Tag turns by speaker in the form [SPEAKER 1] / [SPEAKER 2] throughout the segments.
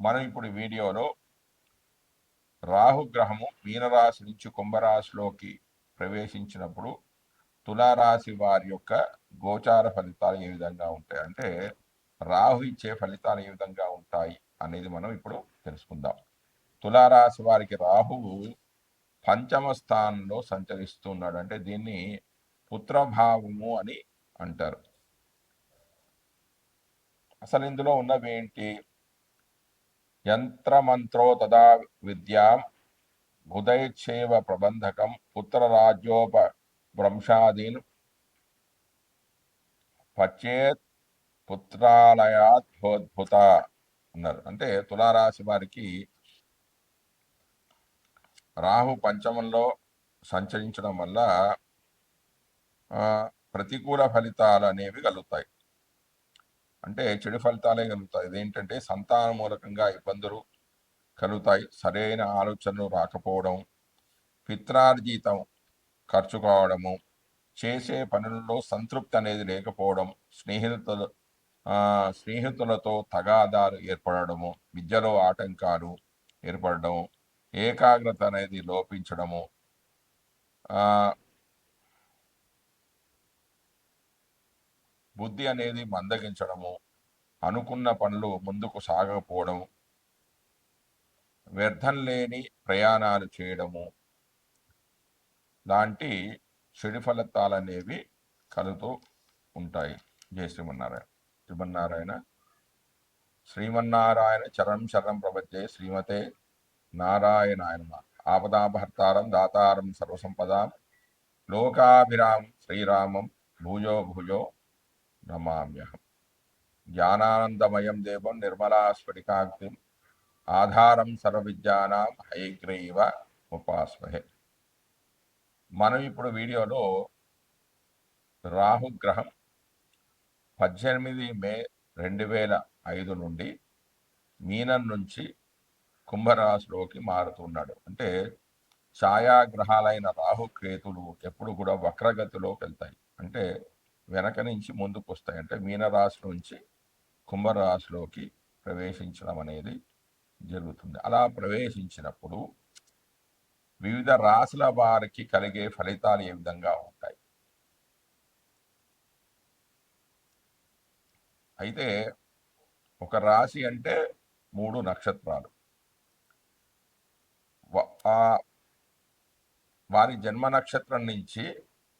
[SPEAKER 1] మనం ఇప్పుడు వీడియోలో రాహుగ్రహము మీనరాశి నుంచి కుంభరాశిలోకి ప్రవేశించినప్పుడు తులారాశి వారి యొక్క గోచార ఫలితాలు ఏ విధంగా ఉంటాయి? అంటే రాహు ఇచ్చే ఫలితాలు ఏ విధంగా ఉంటాయి అనేది మనం ఇప్పుడు తెలుసుకుందాం. తులారాశి వారికి రాహువు పంచమ స్థానంలో సంచరిస్తున్నాడు. అంటే దీన్ని పుత్రభావము అని అంటారు. అసలు ఇందులో ఉన్నవి ఏంటి యంత్రమంత్రో తదా విద్యాం బుధైక్షేవ ప్రబంధకం పుత్రరాజ్యోప భ్రంశాదీన్ పచ్చేత్ పుత్రాలయాద్భుత అన్నారు అంటే తులారాశి వారికి రాహు పంచమంలో సంచరించడం వల్ల ప్రతికూల ఫలితాలు అనేవి కలుగుతాయి. అంటే చెడు ఫలితాలే కలుగుతాయి. ఇదేంటంటే సంతాన మూలకంగా ఇబ్బందులు కలుగుతాయి. సరైన ఆలోచనలు రాకపోవడం పిత్రార్జితం ఖర్చు కావడము చేసే పనుల్లో సంతృప్తి అనేది లేకపోవడం స్నేహితులు స్నేహితులతో తగాదాలు ఏర్పడము విద్యలో ఆటంకాలు ఏర్పడడం ఏకాగ్రత అనేది లోపించడము బుద్ధి అనేది మందగించడము అనుకున్న పనులు ముందుకు సాగకపోవడం వ్యర్థం లేని ప్రయాణాలు చేయడము లాంటి చెడు ఫలితాలు అనేవి కలుగుతూ ఉంటాయి. జయ శ్రీమన్నారాయణ. శ్రీమన్నారాయణ శ్రీమన్నారాయణ చరం శరం ప్రపంచే శ్రీమతే నారాయణాయన ఆపదాభర్తారం దాతారం సర్వసంపదాం. లోకాభిరామం శ్రీరామం భూజో భుజో నమామ్యహం. జ్ఞానానందమయం దేవం నిర్మలాస్ఫటికాగ్నిం ఆధారం సర్వవిద్యానాం హైగ్రీవ ఉపాస్మహే మనం ఇప్పుడు వీడియోలో రాహుగ్రహం పద్దెనిమిది మే రెండు వేల ఐదు నుండి మీనం నుంచి కుంభరాశిలోకి మారుతున్నాడు. అంటే ఛాయాగ్రహాలైన రాహుకేతులు ఎప్పుడు కూడా వక్రగతిలోకి వెళ్తాయి. అంటే వెనక నుంచి ముందుకు వస్తాయి. అంటే మీనరాశి నుంచి కుంభరాశిలోకి ప్రవేశించడం అనేది జరుగుతుంది. అలా ప్రవేశించినప్పుడు వివిధ రాశుల వారికి కలిగే ఫలితాలు ఏ విధంగా ఉంటాయి? అయితే ఒక రాశి అంటే మూడు నక్షత్రాలు. వారి జన్మ నక్షత్రం నుంచి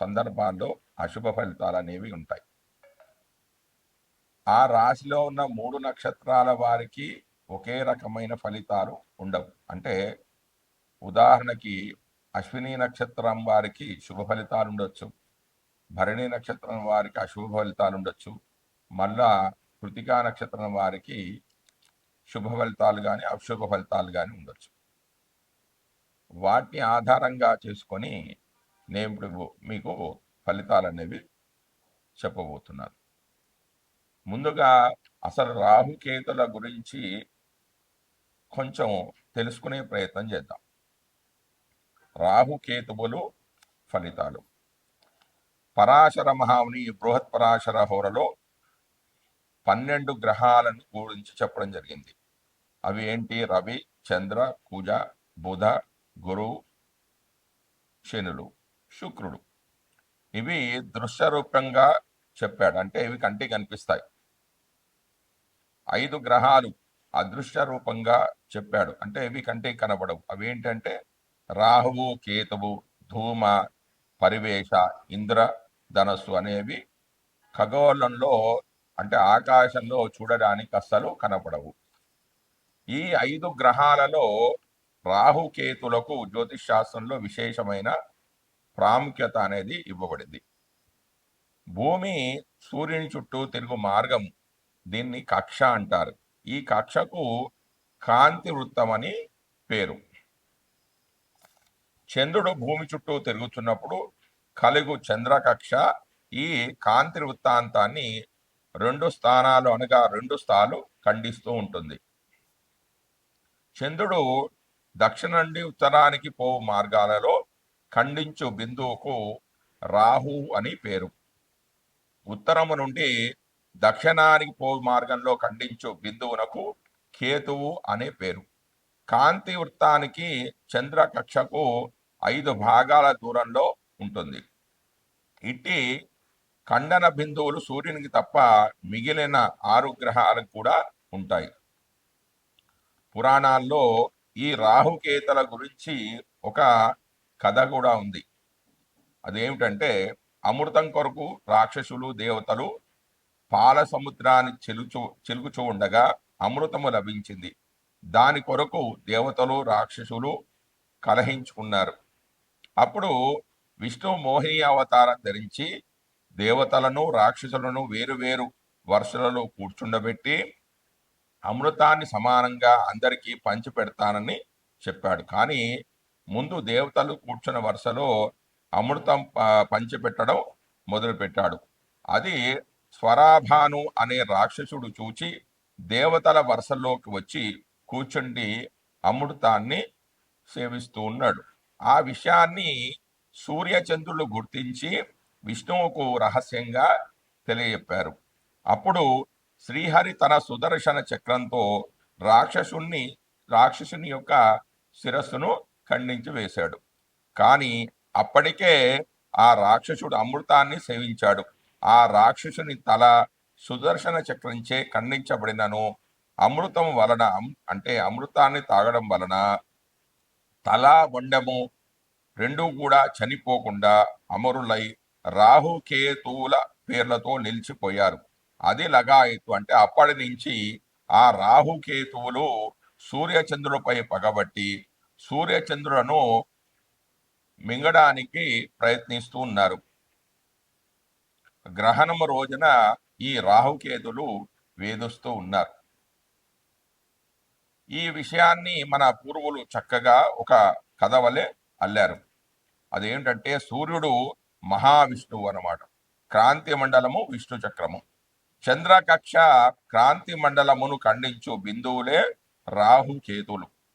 [SPEAKER 1] సందర్భాల్లో అశుభ ఫలితాలు అనేవి ఉంటాయి. ఆ రాశిలో ఉన్న మూడు నక్షత్రాల వారికి ఒకే రకమైన ఫలితాలు ఉండవు. అంటే ఉదాహరణకి అశ్విని నక్షత్రం వారికి శుభ ఫలితాలు ఉండొచ్చు. భరణి నక్షత్రం వారికి అశుభ ఫలితాలు ఉండొచ్చు. మళ్ళా కృతికా నక్షత్రం వారికి శుభ ఫలితాలు కానీ అశుభ ఫలితాలు కానీ ఉండొచ్చు. వాటిని ఆధారంగా చేసుకొని నేను ఇప్పుడు మీకు ఫలితాలు అనేవి చెప్పబోతున్నాను. ముందుగా అసలు రాహుకేతుల గురించి కొంచెం తెలుసుకునే ప్రయత్నం చేద్దాం. రాహుకేతువులు ఫలితాలు. పరాశర మహాముని బృహత్ పరాశర హోరలో పన్నెండు గ్రహాలను గురించి చెప్పడం జరిగింది. అవి ఏంటి? రవి చంద్ర కుజ బుధ గురు శనులు. శుక్రుడు. ఇవి దృశ్యరూపంగా చెప్పాడు. అంటే ఇవి కంటికి కనిపిస్తాయి ఐదు గ్రహాలు అదృశ్య రూపంగా చెప్పాడు. అంటే ఇవి కంటికి కనబడవు. అవి ఏంటంటే రాహువు కేతువు ధూమ పరివేష ఇంద్ర ధనస్సు అనేవి ఖగోళంలో అంటే ఆకాశంలో చూడడానికి అస్సలు కనపడవు ఈ ఐదు గ్రహాలలో రాహుకేతులకు జ్యోతిష్ శాస్త్రంలో విశేషమైన ప్రాముఖ్యత అనేది ఇవ్వబడింది. భూమి సూర్యుని చుట్టూ తిరుగు మార్గం దీన్ని కక్ష అంటారు. ఈ కక్షకు కాంతి వృత్తం అని పేరు. చంద్రుడు భూమి చుట్టూ తిరుగుతున్నప్పుడు కలుగు చంద్రకక్ష ఈ కాంతి వృత్తాంతాన్ని రెండు స్థానాలు అనగా రెండు స్థాలు ఖండిస్తూ ఉంటుంది. చంద్రుడు దక్షిణ నుండి ఉత్తరానికి పోవు మార్గాలలో ఖండించు బిందువుకు రాహు అని పేరు. ఉత్తరము నుండి దక్షిణానికి పో మార్గంలో ఖండించు బిందువునకు కేతువు అనే పేరు. కాంతి వృత్తానికి చంద్ర కక్షకు ఐదు భాగాల దూరంలో ఉంటుంది. ఇట్టి ఖండన బిందువులు సూర్యునికి తప్ప మిగిలిన ఆరు గ్రహాలకు కూడా ఉంటాయి. పురాణాల్లో ఈ రాహుకేతల గురించి ఒక కథ కూడా ఉంది. అదేమిటంటే అమృతం కొరకు రాక్షసులు దేవతలు పాల సముద్రాన్ని చెలుచు చిలుకుచూ ఉండగా అమృతము లభించింది. దాని కొరకు దేవతలు రాక్షసులు కలహించుకున్నారు. అప్పుడు విష్ణు మోహిని అవతారం ధరించి దేవతలను రాక్షసులను వేరు వరుసలలో కూర్చుండబెట్టి అమృతాన్ని సమానంగా అందరికీ పంచి పెడతానని చెప్పాడు. కానీ ముందు దేవతలు కూర్చున్న వరుసలో అమృతం ప- పంచిపెట్టడం మొదలుపెట్టాడు. అది స్వరాభాను అనే రాక్షసుడు చూచి దేవతల వరుసలోకి వచ్చి కూర్చుండి అమృతాన్ని సేవిస్తూ ఉన్నాడు. ఆ విషయాన్ని సూర్యచంద్రులు గుర్తించి విష్ణువుకు రహస్యంగా తెలియజెప్పారు. అప్పుడు శ్రీహరి తన సుదర్శన చక్రంతో రాక్షసుణ్ణి రాక్షసుని యొక్క శిరస్సును ఖండించి వేశాడు. కానీ అప్పటికే ఆ రాక్షసుడు అమృతాన్ని సేవించాడు. ఆ రాక్షసుని తల సుదర్శన చక్రంచే ఖండించబడినను అమృతం వలన అంటే అమృతాన్ని తాగడం వలన తల వండము రెండూ కూడా చనిపోకుండా అమరులై రాహుకేతువుల పేర్లతో నిలిచిపోయారు. అది లగాయతు అంటే అప్పటి నుంచి ఆ రాహుకేతువులు సూర్యచంద్రులపై పగబట్టి సూర్యచంద్రులను మింగడానికి ప్రయత్నిస్తూ ఉన్నారు. గ్రహణము రోజున ఈ రాహుకేతులు వేధిస్తూ ఉన్నారు. ఈ విషయాన్ని మన పూర్వులు చక్కగా ఒక కథ వలె అల్లారు. అదేంటంటే సూర్యుడు మహావిష్ణువు అన్నమాట. క్రాంతి మండలము విష్ణు చక్రము. చంద్రకక్ష క్రాంతి మండలమును ఖండించు బిందువులే రాహుకేతులు.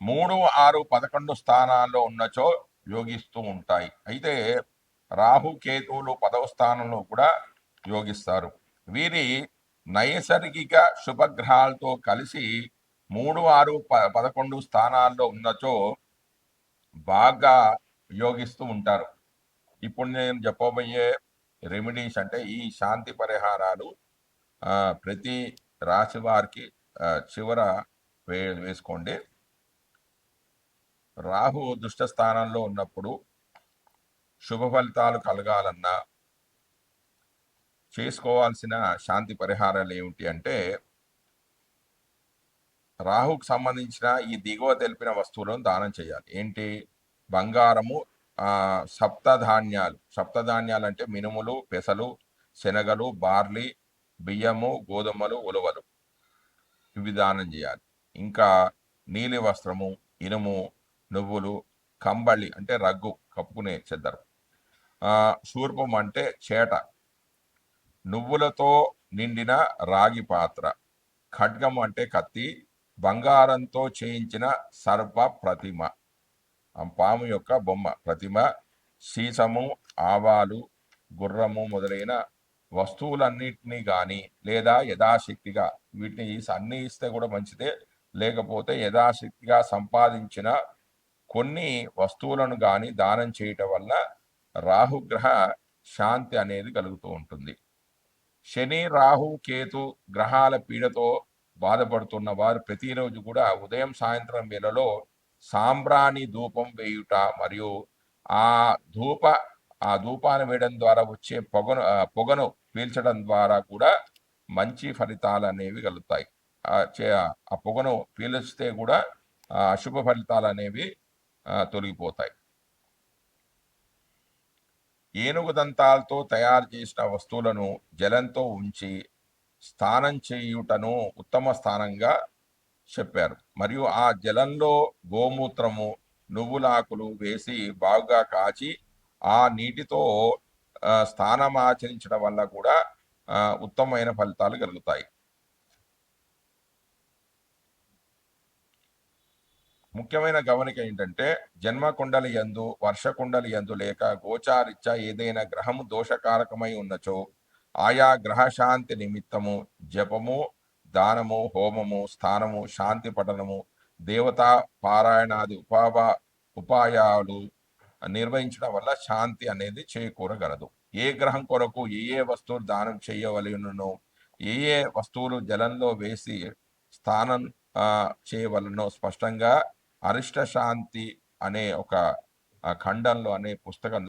[SPEAKER 1] మూడు ఆరు పదకొండు స్థానాల్లో ఉన్నచో యోగిస్తూ ఉంటాయి. అయితే రాహు కేతువులు పదవ స్థానంలో కూడా యోగిస్తారు. వీరి నైసర్గిక శుభగ్రహాలతో కలిసి మూడు ఆరు ప పదకొండు స్థానాల్లో ఉన్నచో బాగా యోగిస్తూ ఉంటారు. ఇప్పుడు నేను చెప్పబోయే రెమెడీస్ అంటే ఈ శాంతి పరిహారాలు ప్రతి రాశి వారికి చివర వే వేసుకోండి. రాహు దుష్ట స్థానంలో ఉన్నప్పుడు శుభ ఫలితాలు కలగాలన్నా చేసుకోవాల్సిన శాంతి పరిహారాలు ఏమిటి అంటే రాహుకు సంబంధించిన ఈ దిగువ తెలిపిన వస్తువులను దానం చేయాలి. ఏంటి? బంగారము సప్తధాన్యాలు. సప్తధాన్యాలు అంటే మినుములు పెసలు శనగలు బార్లీ బియ్యము గోధుమలు ఉలవలు. ఇవి దానం చేయాలి. ఇంకా నీలి వస్త్రము ఇనుము నువ్వులు కంబళి అంటే రగ్గు కప్పుకునే చెద్దరు. శూర్పం అంటే చేట. నువ్వులతో నిండిన రాగి పాత్ర. ఖడ్గం అంటే కత్తి. బంగారంతో చేయించిన సర్ప ప్రతిమ. పాము యొక్క బొమ్మ ప్రతిమ. సీసము ఆవాలు గుర్రము మొదలైన వస్తువులన్నింటినీ కానీ లేదా యథాశక్తిగా వీటిని అన్ని ఇస్తే కూడా మంచిదే. లేకపోతే యథాశక్తిగా సంపాదించిన కొన్ని వస్తువులను కానీ దానం చేయటం వల్ల రాహుగ్రహ శాంతి అనేది కలుగుతూ ఉంటుంది. శని రాహు కేతు గ్రహాల పీడతో బాధపడుతున్న వారు ప్రతిరోజు కూడా ఉదయం సాయంత్రం వేళలో సాంబ్రాణి ధూపం వేయుట మరియు ఆ ధూప ఆ ధూపాన్ని వేయడం ద్వారా వచ్చే పొగను పొగను పీల్చడం ద్వారా కూడా మంచి ఫలితాలు అనేవి కలుగుతాయి. ఆ పొగను పీలిస్తే కూడా ఆ అశుభ ఫలితాలు అనేవి తొలగిపోతాయి. ఏనుగు దంతాలతో తయారు చేసిన వస్తువులను జలంతో ఉంచి స్నానం చేయుటను ఉత్తమ స్థానంగా చెప్పారు. మరియు ఆ జలంలో గోమూత్రము నువ్వులాకులు వేసి బాగా కాచి ఆ నీటితో స్నానం ఆచరించడం వల్ల కూడా ఉత్తమమైన ఫలితాలు కలుగుతాయి. ముఖ్యమైన గమనిక ఏంటంటే జన్మ కుండలి యందు వర్ష కుండలి యందు లేక గోచారిచ్చ ఏదైనా గ్రహము దోషకారకమై ఉన్నచో ఆయా గ్రహ శాంతి నిమిత్తము జపము దానము హోమము స్థానము శాంతి పఠనము దేవతా పారాయణాది ఉపావ ఉపాయాలు నిర్వహించడం వల్ల శాంతి అనేది చేకూరగలదు. ఏ గ్రహం కొరకు ఏ ఏ వస్తువులు దానం చేయవలెనునో ఏ ఏ వస్తువులు జలంలో వేసి స్థానం చేయవలనో స్పష్టంగా అరిష్ట శాంతి అనే ఒక ఖండంలో అనే పుస్తకం